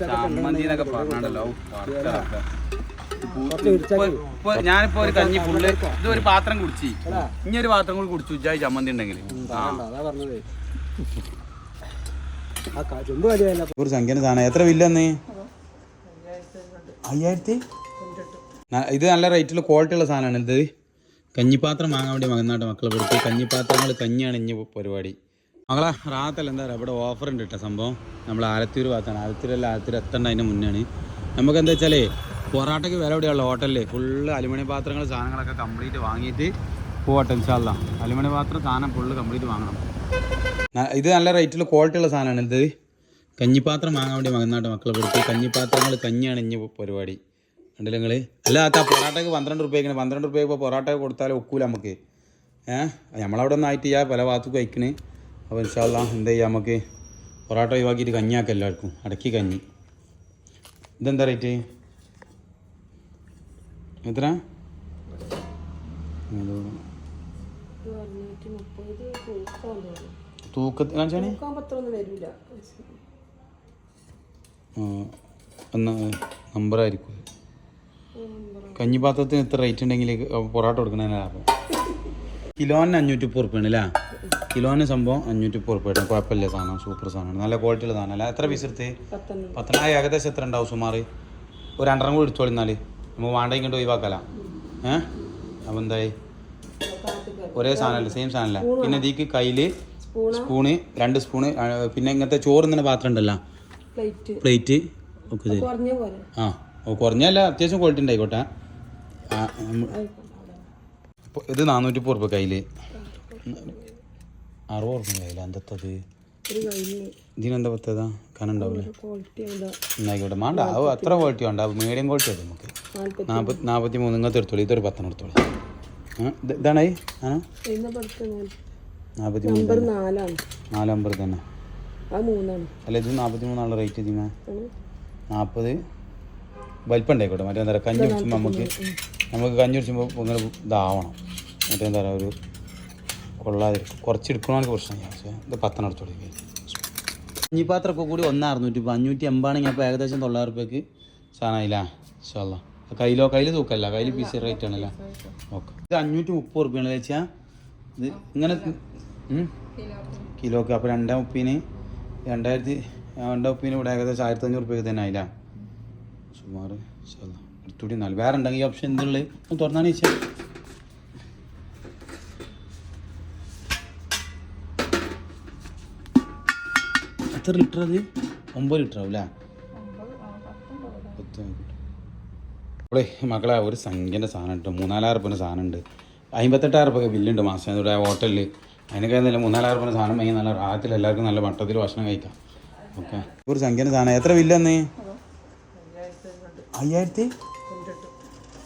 ചമ്മന്തി എന്നൊക്കെ പറഞ്ഞാണ്ടല്ലോ ഇപ്പൊ ഞാനിപ്പോ ഒരു കഞ്ഞി ഫുള്ള് ഇത് ഒരു പാത്രം കുടിച്ച്. ഇനി ഒരു പാത്രം കൂടി കുടിച്ചു ഉച്ചായി ചമ്മന്തി ഉണ്ടെങ്കിൽ ഒരു സംഖ്യന് സാധനം. എത്ര വില്ലെന്ന് അയ്യായിരത്തി? ഇത് നല്ല റേറ്റിൽ ക്വാളിറ്റി ഉള്ള സാധനമാണ് ഇത്. കഞ്ഞിപ്പാത്രം വാങ്ങാൻ വേണ്ടി മകനാട്ട് മക്കളെ. കൊടുത്ത് കഞ്ഞിപ്പാത്രങ്ങൾ കഞ്ഞിയാണ് ഇനി പരിപാടി. മകളെ റാത്തല്ല എന്താ പറയുക ഇവിടെ ഓഫർ ഉണ്ട് കേട്ടോ സംഭവം. നമ്മൾ ആലത്തൂർ ഭാഗത്താണ്. ആലത്തൂരല്ല ആലത്തൂർ എത്തേണ്ട അതിന് മുന്നാണ്. നമുക്ക് എന്താ വെച്ചാലേ പൊറാട്ടയ്ക്ക് വില എവിടെയുള്ള ഹോട്ടലിൽ ഫുള്ള് അലുമിനിയം പാത്രങ്ങൾ സാധനങ്ങളൊക്കെ കംപ്ലീറ്റ് വാങ്ങിയിട്ട് പോകട്ടെ ഇൻഷാല്ല അലുമിനിയം പാത്രം സാധനം ഫുള്ള് കംപ്ലീറ്റ് വാങ്ങണം. ഇത് നല്ല റേറ്റിൽ ക്വാളിറ്റി ഉള്ള സാധനമാണ് ഇത്. കഞ്ഞിപ്പാത്രം വാങ്ങാൻ വേണ്ടി മകനാട്ട് മക്കളെ കൊടുത്ത് കഞ്ഞിപ്പാത്രങ്ങൾ കഞ്ഞിയാണ് ഇനി പരിപാടി. കണ്ടില്ല നിങ്ങൾ അല്ല ആ പൊറാട്ടയ്ക്ക് പന്ത്രണ്ട് റുപ്യക്ക് പന്ത്രണ്ട് റുപ്യ ഇപ്പോൾ പൊറാട്ട കൊടുത്താലേ ഒക്കൂല നമുക്ക്. ഏഹ് നമ്മളവിടെ ഒന്നായിട്ട് ചെയ്യാ പല ഭാഗത്തും കഴിക്കണ് അപ്പോൾ ഇൻഷാല്ല എന്താ ചെയ്യുക നമുക്ക് പൊറാട്ട ഒഴിവാക്കിയിട്ട് കഞ്ഞിയാക്കാം എല്ലാവർക്കും. അടക്കി കഞ്ഞി. ഇതെന്താ റേറ്റ്? എത്ര? തൂക്കത്തിന് കാണിച്ചാണ് ഒന്ന് നമ്പറായിരിക്കും. കഞ്ഞിപ്പാത്രത്തിന് ഇത്ര റേറ്റ് ഉണ്ടെങ്കിൽ പൊറോട്ട കൊടുക്കണതിന് ലാഭം. കിലോന് അഞ്ഞൂറ്റി മുപ്പത് റുപ്യാണ് അല്ലേ? കിലോന് സംഭവം അഞ്ഞൂറ്റി റുപ്യ. കുഴപ്പമില്ല സാധനം. സൂപ്പർ സാധനമാണ്. നല്ല ക്വാളിറ്റിയുള്ള സാധനം അല്ല എത്ര പീസ് എടുത്ത്? പത്തനായി ഏകദേശം എത്ര ഉണ്ടാവും സുമാർ ഒരു രണ്ടെണ്ണം കൂടി എടുത്തോളി എന്നാൽ നമുക്ക് വേണ്ടെങ്കിൽ കൊണ്ട് ഒഴിവാക്കല. ഏഹ് അപ്പം എന്തായി? ഒരേ സാധനമല്ല സെയിം സാധനമല്ല? പിന്നെ ഇതിക്ക് കയ്യിൽ സ്പൂണ്? രണ്ട് സ്പൂണ് പിന്നെ ഇങ്ങനത്തെ ചോറ് ഇങ്ങനെ പാത്രം ഉണ്ടല്ലോ. പ്ലേറ്റ്. ഓക്കെ ഒക്കെ പോലെ. ആ ഓ കുറഞ്ഞല്ല അത്യാവശ്യം ക്വാളിറ്റി ഉണ്ടായിക്കോട്ടെ. ഇത് നാനൂറ്റി റുപ്യ കയ്യിൽ അറുപത് കയ്യിൽ എന്തത്തത് ഇതിനെന്താ പത്തതാ കനുണ്ടാവില്ലേ എന്നായിക്കോട്ടെ. അത് അത്ര ക്വാളിറ്റി ഉണ്ട് മീഡിയം ക്വാളിറ്റി അത് നമുക്ക്? നാൽപ്പത്തി നാൽപ്പത്തി മൂന്ന് ഇങ്ങനത്തെ എടുത്തോളൂ. ഇതൊരു പത്തെണ്ണം എടുത്തോളൂ. ആ, ഇത് ഇതാണേ? ആണോ നാൽപ്പത്തി മൂന്ന് നമ്പർ തന്നെ. ആ അല്ല ഇത് നാൽപ്പത്തി മൂന്നാണ് റേറ്റ് ഇതിമേ. നാൽപ്പത് വലിപ്പം ഉണ്ടായിക്കോട്ടെ മറ്റേ എന്താ പറയുക കഞ്ഞി കുടിച്ചുമ്പോൾ നമുക്ക് നമുക്ക് കഞ്ഞി കുടിച്ചുമ്പോൾ ഇങ്ങനെ ഇതാവണം. മറ്റേ എന്താ പറയുക ഒരു കൊള്ളാതെ കുറച്ച് എടുക്കണമെങ്കിൽ പ്രശ്നമില്ല. പക്ഷേ ഇത് പത്തെണ്ണം എടുത്തോളൂ കഞ്ഞിപ്പാത്രമൊക്കെ കൂടി ഒന്ന് അറുന്നൂറ്റി ഇപ്പോൾ അഞ്ഞൂറ്റി എൺപതാണെങ്കിൽ അപ്പോൾ ഏകദേശം തൊള്ളായിരം റുപ്യക്ക് സാധനമായില്ല ഇഷ്ടമല്ല കയ്യിലോ കയ്യിൽ തൂക്കല്ല കയ്യിൽ പീസ് റേറ്റ് ആണല്ലേ? ഓക്കെ. ഇത് അഞ്ഞൂറ്റി മുപ്പത് റുപ്യാണ് വെച്ചാൽ ഇത് ഇങ്ങനെ? കിലോക്ക് അപ്പോൾ രണ്ടാം ഉപ്പിന് രണ്ടായിരത്തി രണ്ടാം ഉപ്പിന് ഇവിടെ ഏകദേശം ആയിരത്തി അഞ്ഞൂറ് റുപ്യക്ക് തന്നെ ആയില്ല? സുമാർ എടുത്തുകൂടി നാല്. വേറെ ഉണ്ടെങ്കിൽ ഈ ഓപ്ഷൻ എന്തുള്ളത് തുറന്നാണ് ചോദിച്ചാൽ എത്ര ലിറ്റർ അത്? ഒമ്പത് ലിറ്റർ ആവും അല്ലേ? പത്ത് മക്കളെ ഒരു സംഖ്യന്റെ സാധനം ഉണ്ട് മൂന്നാലായിരം റുപ്യന്റെ സാധനം ഉണ്ട്. അമ്പത്തെട്ടായിരം റുപ്യ ബില്ലുണ്ട് മാസം ഇവിടെ ഹോട്ടലിൽ അതിനൊക്കെ നല്ല മൂന്നാലായിരം റുപ്യന്റെ സാധനം വാങ്ങി നല്ല റാഹത്തിൽ എല്ലാവർക്കും നല്ല വട്ടത്തിൽ ഭക്ഷണം കഴിക്കാം. ഓക്കെ. ഒരു സംഖ്യന്റെ സാധനം. എത്ര ബില്ലെന്ന് അയ്യായിരത്തി?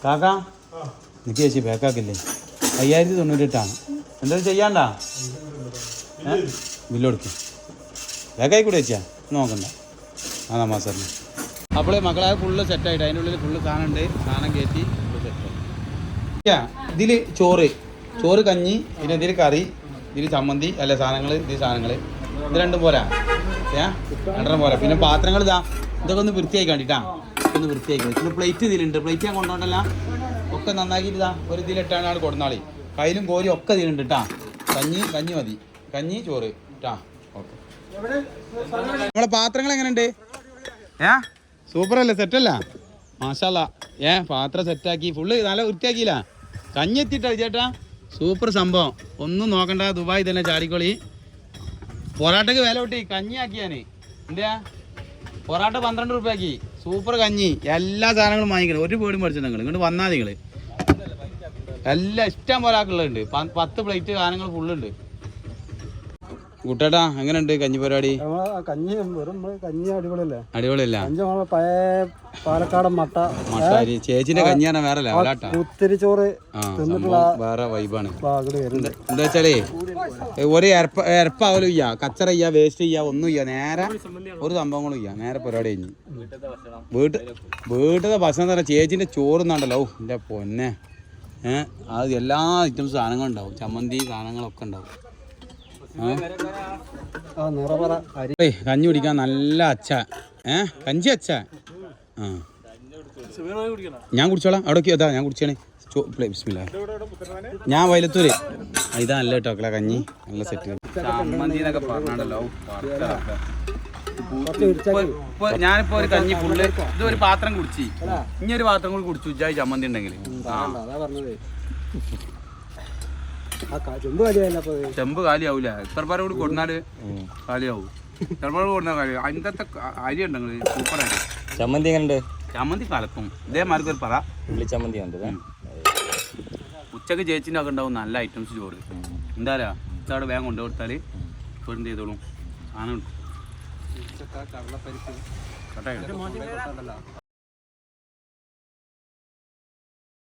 കാക്ക? നിക്ക് ചേച്ചി ബേക്കാക്കില്ലേ അയ്യായിരത്തി തൊണ്ണൂറ്റെട്ടാണ്. എന്താ ചെയ്യാണ്ടാ? ബില്ല് കൊടുക്കും. വേഗമായി കൂടെ വെച്ചാ. നോക്കണ്ട. ആ നമ്മ സാറിന് അപ്പോൾ മക്കളെ ഫുള്ള് സെറ്റായിട്ട് അതിന്റെ ഉള്ളിൽ ഫുള്ള് സാധനം ഉണ്ട്. സാധനം കയറ്റി ഇതിൽ ചോറ്. ചോറ് കഞ്ഞി പിന്നെ ഇതിൽ കറി ഇതിൽ ചമ്മന്തി അല്ല സാധനങ്ങൾ ഇതിൽ സാധനങ്ങൾ ഇത് രണ്ടും പോരാ. ഏ? രണ്ടെണ്ണം പോരാ. പിന്നെ പാത്രങ്ങൾ ഇതാ. ഇതൊക്കെ ഒന്ന് വൃത്തിയായി കണ്ടിട്ടാ ഒന്ന് വൃത്തിയാക്കി പിന്നെ പ്ലേറ്റ് ഇതിലുണ്ട്. പ്ലേറ്റ് ഞാൻ കൊണ്ടുപോകണ്ടല്ല ഒക്കെ നന്നാക്കിയിട്ട് ഇതാ. ഒരു ഇതിലിട്ടാണ് കൊടുന്നാളി. കയ്യിലും കോരി ഒക്കെ ഇതിലുണ്ട് കേട്ടാ കഞ്ഞി കഞ്ഞി മതി. കഞ്ഞി ചോറ് കേട്ടാ നമ്മളെ പാത്രങ്ങൾ എങ്ങനെയുണ്ട്? ഏ? സൂപ്പർ അല്ലേ? സെറ്റല്ല മാഷാല്ല ഏ പാത്രം സെറ്റാക്കി ഫുള്ള് നല്ല വൃത്തിയാക്കിയില്ല. കഞ്ഞി എത്തിയിട്ടാ ചേട്ടാ സൂപ്പർ സംഭവം. ഒന്നും നോക്കണ്ട. ദുബായ് തന്നെ ചാടിക്കോളി. പൊറാട്ടക്ക് വില കൂട്ടി. കഞ്ഞി ആക്കിയാന് എന്താ പൊറാട്ട പന്ത്രണ്ട് റുപ്യാക്കി. സൂപ്പർ കഞ്ഞി. എല്ലാ സാധനങ്ങളും വാങ്ങിക്കണം. ഒരു പേടും പഠിച്ചു നിങ്ങൾ ഇങ്ങോട്ട് വന്നാൽ നിങ്ങൾ എല്ലാം ഇഷ്ടം പോലെ ആക്കുള്ളുണ്ട് പത്ത് പ്ലേറ്റ് സാധനങ്ങൾ ഫുള്ളുണ്ട് കൂട്ടേട്ടാ എങ്ങനെയുണ്ട് കഞ്ഞി പരിപാടി? കഞ്ഞി വെറും കഞ്ഞി അടിപൊളിയല്ലേ? അടിപൊളിയല്ല? കഞ്ഞി പയ പഴയ പാലക്കാടൻ മട്ട. മട്ടാരി ചേച്ചിന്റെ കഞ്ഞിയാണ് വേറെ ലെവലാട്ടാ കുത്തിരി ചോറ് വേറെ വൈബാണ് എന്താ വെച്ചാലേ ഒരു എരപ്പ എരപ്പാവലും ഇയ്യ കച്ചറ ഇയ്യ വേസ്റ്റ് ചെയ്യാ ഒന്നും ഇയ്യ നേരെ ഒരു സംഭവങ്ങളും ഇയ്യ നേരെ പരിപാടി കഴിഞ്ഞു. വീട്ട് വീട്ടിലെ ഭക്ഷണം തന്നെ ചേച്ചിന്റെ ചോറുന്നുണ്ടല്ലോ ഔ എന്റെ പൊന്നെ. ഏഹ് അത് എല്ലാ ഐറ്റംസ് സാധനങ്ങളും ഉണ്ടാവും. ചമ്മന്തി സാധനങ്ങളൊക്കെ ഉണ്ടാവും. ആ നിറപറ അരി ഏയ് കഞ്ഞി കുടിക്കാൻ നല്ല അച്ഛ ഏ കഞ്ചി അച്ഛ ആ. ഞാൻ കുടിച്ചോളാം. അവിടെ അതാ ഞാൻ കുടിച്ചാണ്. ബിസ്മില്ല ഞാൻ വയലത്തൂര്. ഇതാ നല്ല കേട്ടോ കഞ്ഞി. നല്ല സെറ്റ് ചമ്മന്തി എന്നൊക്കെ പറഞ്ഞാണ്ടല്ലോ ഇപ്പൊ ഞാനിപ്പോ ഒരു കഞ്ഞി ഫുള്ള് ഇത് ഒരു പാത്രം കുടിച്ചു. ഇനി ഒരു പാത്രം കൂടി കുടിച്ചു ചമ്മന്തി ഉണ്ടെങ്കിൽ ആ അതാ പറഞ്ഞത് ആ ക- ചെമ്പ് ഇത്. കാലിയാവൂല? എത്ര പേരെ കൂടി കൊടുന്നാൽ കാലിയാവും. എത്ര പേര് കൊടുന്നാൽ കാലി അതിന്റെ അരി ഉണ്ടെങ്കിൽ സൂപ്പർ അരി. ചമ്മന്തി എങ്ങനെയുണ്ട് ചമ്മന്തി കലക്കും. ഇതേമാർക്ക് ഒരു പറ. ഉള്ളി ചമ്മന്തി ഉണ്ട് ഉച്ചയ്ക്ക് ചേച്ചിന്റെ ഒക്കെ ഉണ്ടാവും നല്ല ഐറ്റംസ് ചോറ്. എന്താ ഉച്ചവിടെ വേഗം കൊണ്ടു കൊടുത്താൽ ചോറിന് ചെയ്തോളും? സാധനം ഉണ്ട്.